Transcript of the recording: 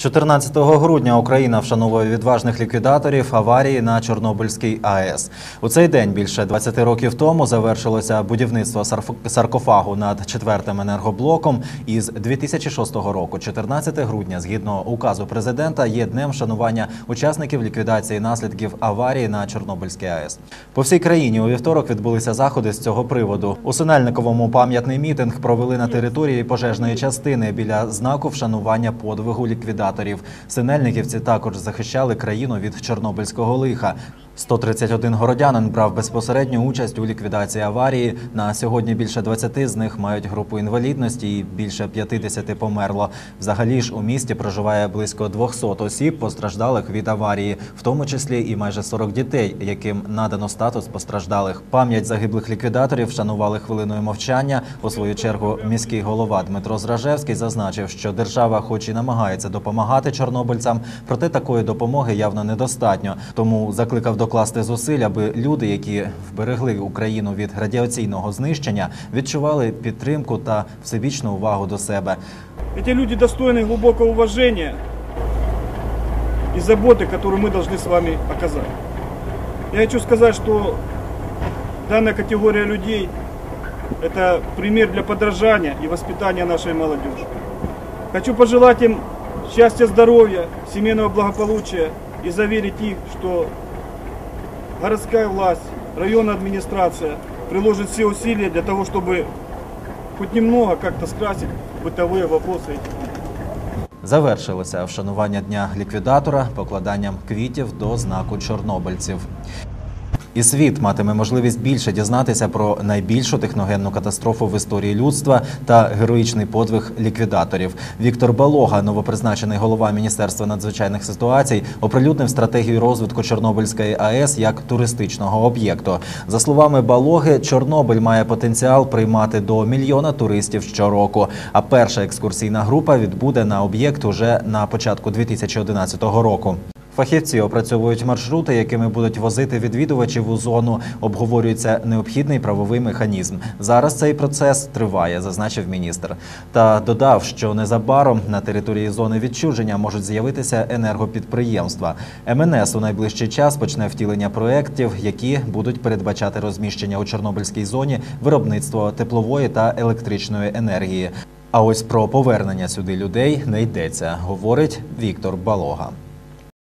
14 грудня Україна вшановує відважних ліквідаторів аварії на Чорнобильській АЕС. У цей день більше 20 років тому завершилося будівництво саркофагу над четвертим енергоблоком. І з 2006 року, 14 грудня, згідно указу президента, є днем вшанування учасників ліквідації наслідків аварії на Чорнобильській АЕС. По всій країні у вівторок відбулися заходи з цього приводу. У Синельниковому пам'ятний мітинг провели на території пожежної частини біля знаку вшанування подвигу ліквідаторів. Синельниківці також захищали країну від чорнобильського лиха. 131 городянин брав безпосередню участь у ліквідації аварії. На сьогодні більше 20 з них мають групу інвалідності і більше 50 померло. Взагалі ж у місті проживає близько 200 осіб, постраждалих від аварії, в тому числі і майже 40 дітей, яким надано статус постраждалих. Пам'ять загиблих ліквідаторів вшанували хвилиною мовчання. У свою чергу міський голова Дмитро Зражевський зазначив, що держава, хоч і намагається допомагати чорнобильцям, проте такої допомоги явно недостатньо. Тому закликав докласти зусиль, аби люди, які вберегли Україну від радіаційного знищення, відчували підтримку та всебічну увагу до себе. Эти люди достойны глубокого уважения и заботы, которую мы должны с вами оказать. Я хочу сказать, что данная категория людей – это пример для подражания и воспитания нашей молодежи. Хочу пожелать им счастья, здоровья, семейного благополучия и заверить их, что городская власть, районная администрация приложит все усилия для того, чтобы хоть немного как-то скрасить бытовые вопросы этих людей. Завершилося вшанування дня ліквідатора покладанням квітів до знаку чорнобильців. І світ матиме можливість більше дізнатися про найбільшу техногенну катастрофу в історії людства та героїчний подвиг ліквідаторів. Віктор Балога, новопризначений голова Міністерства надзвичайних ситуацій, оприлюднив стратегію розвитку Чорнобильської АЕС як туристичного об'єкту. За словами Балоги, Чорнобиль має потенціал приймати до мільйона туристів щороку. А перша екскурсійна група відбуде на об'єкт уже на початку 2011 року. Фахівці опрацьовують маршрути, якими будуть возити відвідувачів у зону. Обговорюється необхідний правовий механізм. Зараз цей процес триває, зазначив міністр. Та додав, що незабаром на території зони відчуження можуть з'явитися енергопідприємства. МНС у найближчий час почне втілення проєктів, які будуть передбачати розміщення у Чорнобильській зоні виробництво теплової та електричної енергії. А ось про повернення сюди людей не йдеться, говорить Віктор Балога.